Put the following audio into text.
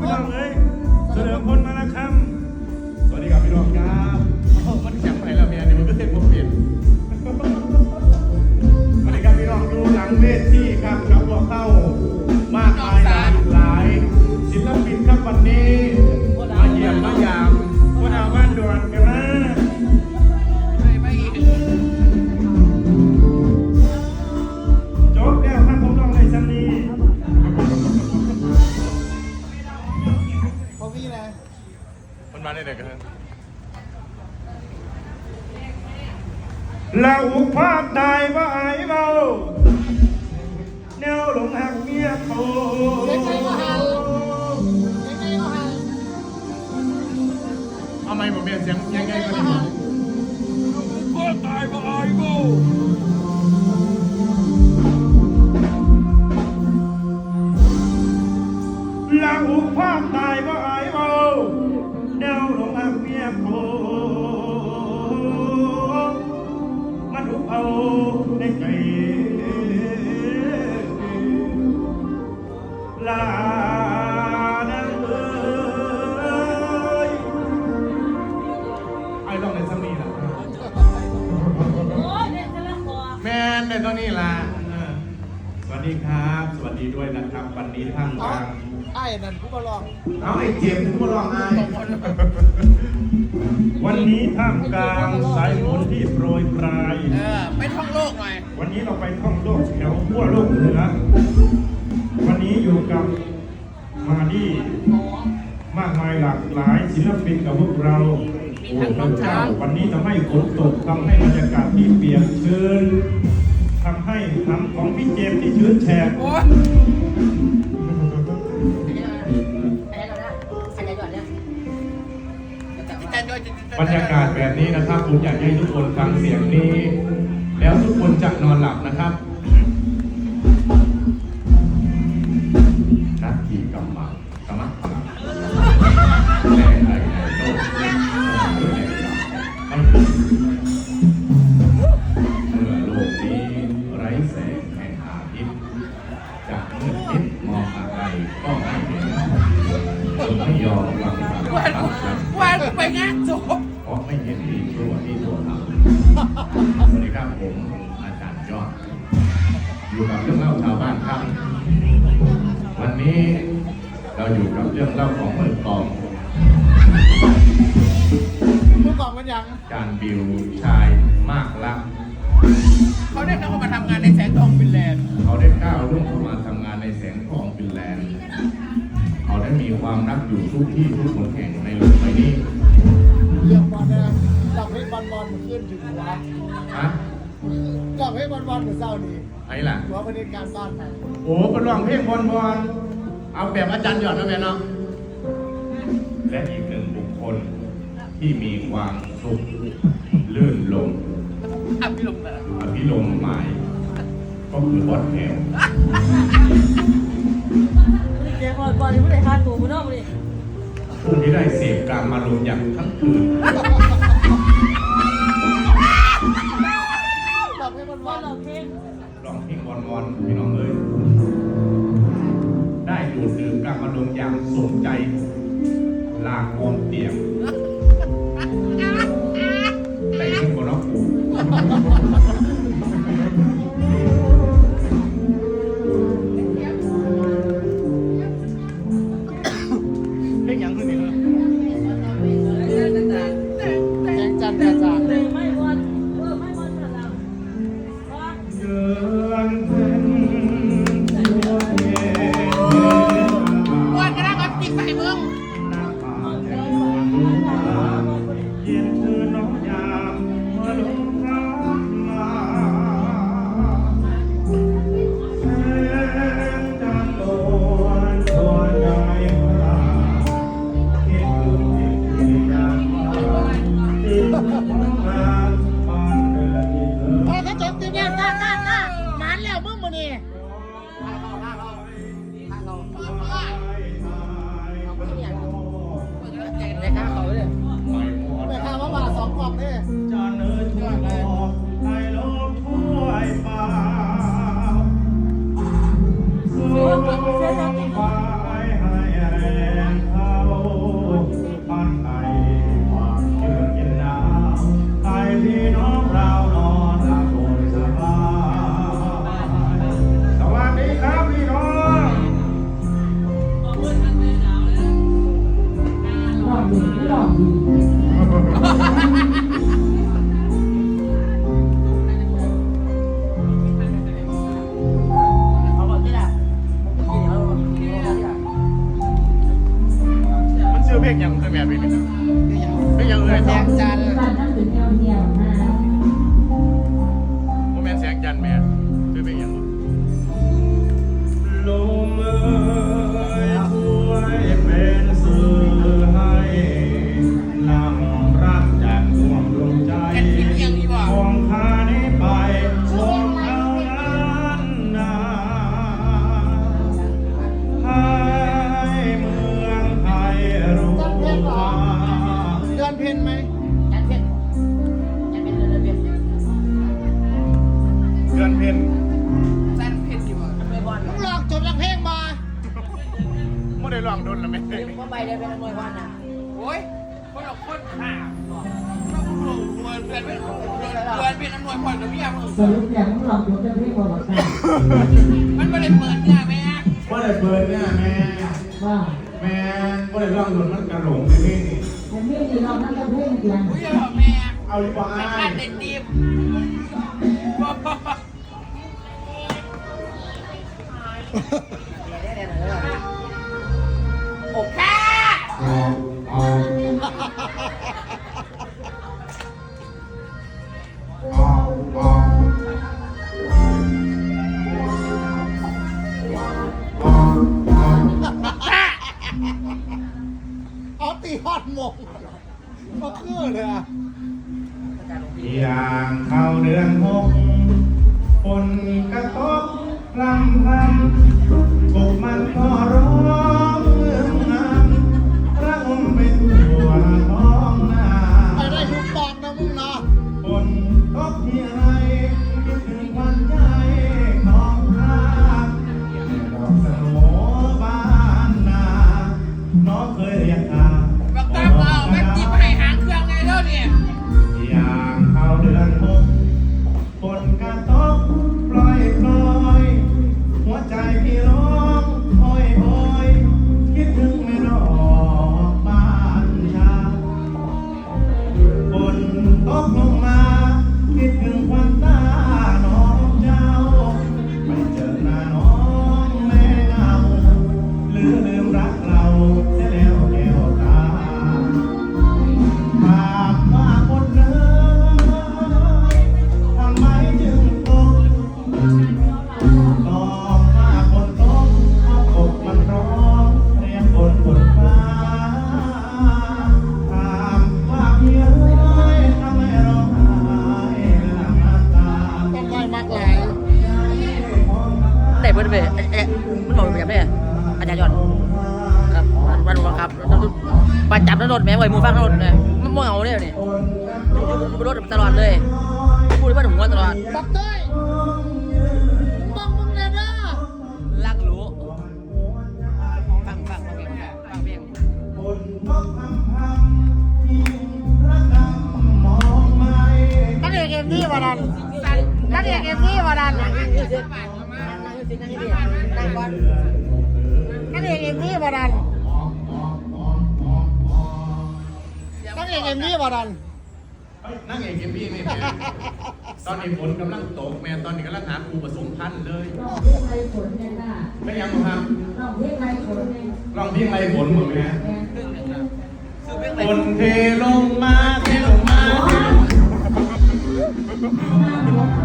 พี่น้องเอ้ยเฉลิมพลมาแล้วครั เราภาพได้ว่าไอ้เบาแนวหลงหักเมียเขาเล็กไงก็หันเล็กไงก็หันเอาไม่ผมเปลี่ยนเสียงยังไงเล็กก็ไงก็ได้หันก็ตายว่าไอ้เบาเรา ลาดังเอ้ยไอ้ลองในซัมมี่นะโอ้ยเด็กจะละคอแมนในตัวนี้ล่ะเออสวัสดีครับ สวัสดีด้วยนะครับวันนี้ท่ามกเอาลางไอ้นั่นผู้มาลองเอาไอ้เจมส์ผู้ร้องไห้วันนี้ท่ามกลางสายฝนที่โปรยปลาย เออไปท่องโลกหน่อย วันนี้เราไปท่องโลกแถวขั้วโลกเหนือวัน นี้อยู่กับมาดี้มากมายหลากหลายศิลปินกับพวกเราโอ้พระเจ้าวันนี้ทำให้ฝนตกทำให้บรรยากาศที่เปียกชื้นทำให้ทำของพี่เจมส์ที่ชื้นแฉะโอ้ยบรรยากาศแบบนี้นะครับผมอยากให้ทุกคนฟังเสียงนี้ แล้วทุกคนจะนอนหลับนะครับ จะมืดมิดมองอะไรก็ไม่เห็นจึงไม่ยอมฟังคำวันตัดสินวันไปงานศพเพราะไม่เห็นดีชั่วที่ตัวทำสวัสดีครับผมอาจารย์ยอด อยู่กับเรื่องเล่าชาวบ้านครับ วันนี้เราอยู่กับเรื่องเล่าของเมืองกองผู้กองมันยังจานบิวชายมากรัก เขาได้เข้ามาทำงานในแสงทองฟินแลนด์เขาได้ก้าวล่วงเข้ามาทำงานในแสงทองฟินแลนด์ เขาได้มีความรักอยู่ทุกที่ทุกคนแห่งในโลกใบนี้เรื่องบอลนะหลับให้บอลบอลขึ้นถึงหัวฮะหลับให้บอลบอลเหมือนเศร้านี่ไอ้ล่ะ หัวประเด็นการบ้านไปโอ้เป็นร้องเพลงบอลบอลเอาแบบอาจารย์หยอดนะแม่เนาะและอีกหนึ่งบุคคลที่มีความสุขลื่นลม อับพี่ลงนะอภิลมหมายก็คือบอดแถวเจ๊บอลบอลที่ผู้ใดฆ่าตัวมึงนอกเลยผู้ที่ได้เสพการมาลมอย่างทั้งคืนหลับให้บอลบบออลลเราเพลงร้องเพลงบอลบอลพี่น้องเอ้ยได้ดูดดื่มการมาลมอย่างสมใจ ลากออนเตียง เพลงยังเคยแม่เป็นเพลงยังเพงยังเแดงจันทร์ ลองโดนแล้วแม่ก็ไปได้เป็นมวยวันน่ะโอ้ยคนละคนห่าเดือนเป็นเดือนเป็นอำนวยพรกับพี่ยาสรุปอย่างของเราอยู่จะเรียกว่าบักซ่ามันไม่ได้เปิดเนี่ยแม่ว่าได้เปิดเนี่ยแม่ว่าแม่ว่าได้ร้องโดนมันกระหลงไปนี่นี่แต่ไม่ดีเรานั่งจะเพ่งเตียงอุ้ยเหรอแม่เอาดีกว่าไม่อ้าคายดเด็ดดิบ เอาตีฮอดมงมาคือเลยอะอย่างเข้าเดือนหกฝนกระตกพรำพรำกบมันก็ร้อง แม่งไว้มูฟังถนนเลยมันม่วงเอาเลยเนี่ยบนรถตลอดเลยพูดว่าถึงว่าตลอดบักเต้ยบังมึงเลยนะรักรู้ฟังฟังฟังเพลงฟังเพลงคนตกพำพำยิ่งระกำมองไม่นักเอกเอ็มนี่วาดันนักเอกเอ็มนี่วาดันนักเอกเอ็มนี่วาดันนั อกเอ็มนี่วาดันเฮ้ยนั่งเอกเกมพี่นี่แม่ตอนนี้ฝนกำลังตกแม่ตอนนี้กำลังหาครูผสมพันธุ์เลยลองเรียกใครฝนเนี่ยนะไม่ยังครับลองเรียกใครฝนเนี่ยลองเพียงไรผลหมดไหมฮะซื้อเพลงอะไรฝนเทลงมาเทลงมาเทลงมา